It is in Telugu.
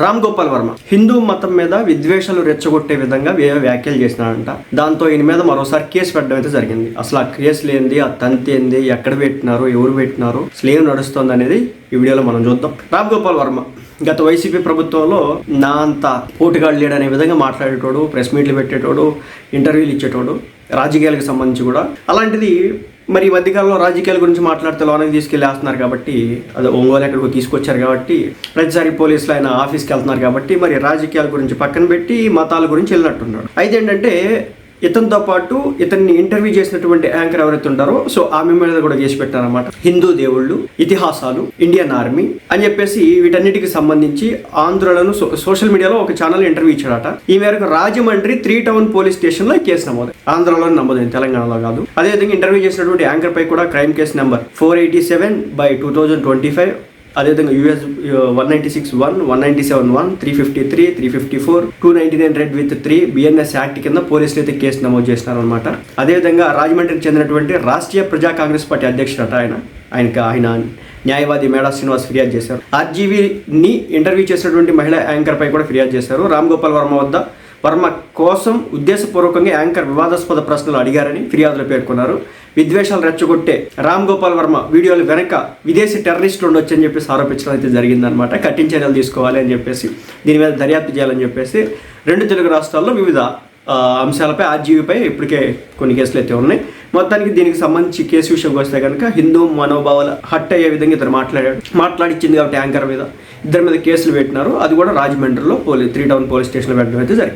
రామ్ గోపాల్ వర్మ. హిందూ మతం మీద విద్వేషాలు రెచ్చగొట్టే విధంగా వ్యాఖ్యలు చేసినాడంట. దాంతో ఈయన మీద మరోసారి కేసు పెట్టడం అయితే జరిగింది. అసలు ఆ కేసులు ఏంది ఆ తంతి ఏంది ఎక్కడ పెట్టినారు ఎవరు పెట్టినారు అసలు ఏం నడుస్తుంది అనేది ఈ వీడియోలో మనం చూద్దాం. రామ్ గోపాల్ వర్మ. గత వైసీపీ ప్రభుత్వంలో నా అంత పోటుగాడు లేడనే అనే విధంగా మాట్లాడేటోడు ప్రెస్ మీట్లు పెట్టేటోడు ఇంటర్వ్యూలు ఇచ్చేటోడు రాజకీయాలకు సంబంధించి కూడా. అలాంటిది మరి ఈ మధ్యకాలంలో రాజకీయాల గురించి మాట్లాడితే లోనకి తీసుకెళ్ళేస్తున్నారు కాబట్టి అది ఒంగోలు ఎక్కడికి తీసుకొచ్చారు కాబట్టి ప్రతిసారి పోలీసులు ఆయన ఆఫీస్కి వెళ్తున్నారు కాబట్టి మరి రాజకీయాల గురించి పక్కన పెట్టి మతాల గురించి వెళ్ళినట్టున్నాడు అయితే ఏంటంటే ఇతనితో పాటు ఇతన్ని ఇంటర్వ్యూ చేసినటువంటి యాంకర్ ఎవరైతే ఉంటారో సో ఆమె మీద కూడా చేసి పెట్టారన్నమాట. హిందూ దేవుళ్ళు ఇతిహాసాలు ఇండియన్ ఆర్మీ అని చెప్పేసి వీటన్నిటికి సంబంధించి ఆంధ్రులను సో- సోషల్ మీడియాలో ఒక ఛానల్ ఇంటర్వ్యూ ఇచ్చాడట. ఈ మేరకు రాజమండ్రి త్రీ టౌన్ పోలీస్ స్టేషన్లో కేసు నమోదు ఆంధ్రలో నమోదైంది తెలంగాణలో కాదు. అదేవిధంగా ఇంటర్వ్యూ చేసినటువంటి యాంకర్ పై కూడా crime case number four eighty seven by two thousand twenty five అదేవిధంగా US one ninety six one one ninety seven one three fifty three three fifty four two ninety nine read with three BNS act కింద పోలీసులు అయితే కేసు నమోదు చేసినారనమాట అదేవిధంగా రాజమండ్రికి చెందినటువంటి రాష్ట్రీయ ప్రజా కాంగ్రెస్ పార్టీ అధ్యక్షుడట ఆయన. ఆయనకి ఆయన న్యాయవాది మేడా శ్రీనివాస్ ఫిర్యాదు చేశారు. ఆర్జీవీని ఇంటర్వ్యూ చేసినటువంటి మహిళా యాంకర్ పై కూడా ఫిర్యాదు చేశారు. రామ్ గోపాల్ వర్మ వద్ద వర్మ కోసం ఉద్దేశపూర్వకంగా యాంకర్ వివాదాస్పద ప్రశ్నలు అడిగారని ఫిర్యాదులో పేర్కొన్నారు. విద్వేషాలు రెచ్చగొట్టే రామ్ గోపాల్ వర్మ వీడియోలు వెనక విదేశీ టెర్రరిస్టులు అని చెప్పేసి ఆరోపించడం అయితే జరిగిందనమాట కఠిన చర్యలు తీసుకోవాలి అని చెప్పేసి దీని మీద దర్యాప్తు చేయాలని చెప్పేసి రెండు తెలుగు రాష్ట్రాల్లో వివిధ అంశాలపై ఆర్జీవీపై ఇప్పటికే కొన్ని కేసులు అయితే ఉన్నాయి. మొత్తానికి దీనికి సంబంధించి కేసు విషయంకి వస్తే కనుక హిందూ మనోభావాలు హట్ అయ్యే విధంగా ఇద్దరు మాట్లాడాడు మాట్లాడిచ్చింది కాబట్టి యాంకర్ మీద ఇద్దరి మీద కేసులు పెట్టినారు. అది కూడా రాజమండ్రిలో పోలీస్ త్రీ టౌన్ పోలీస్ స్టేషన్లో పెట్టడం అయితే జరిగింది.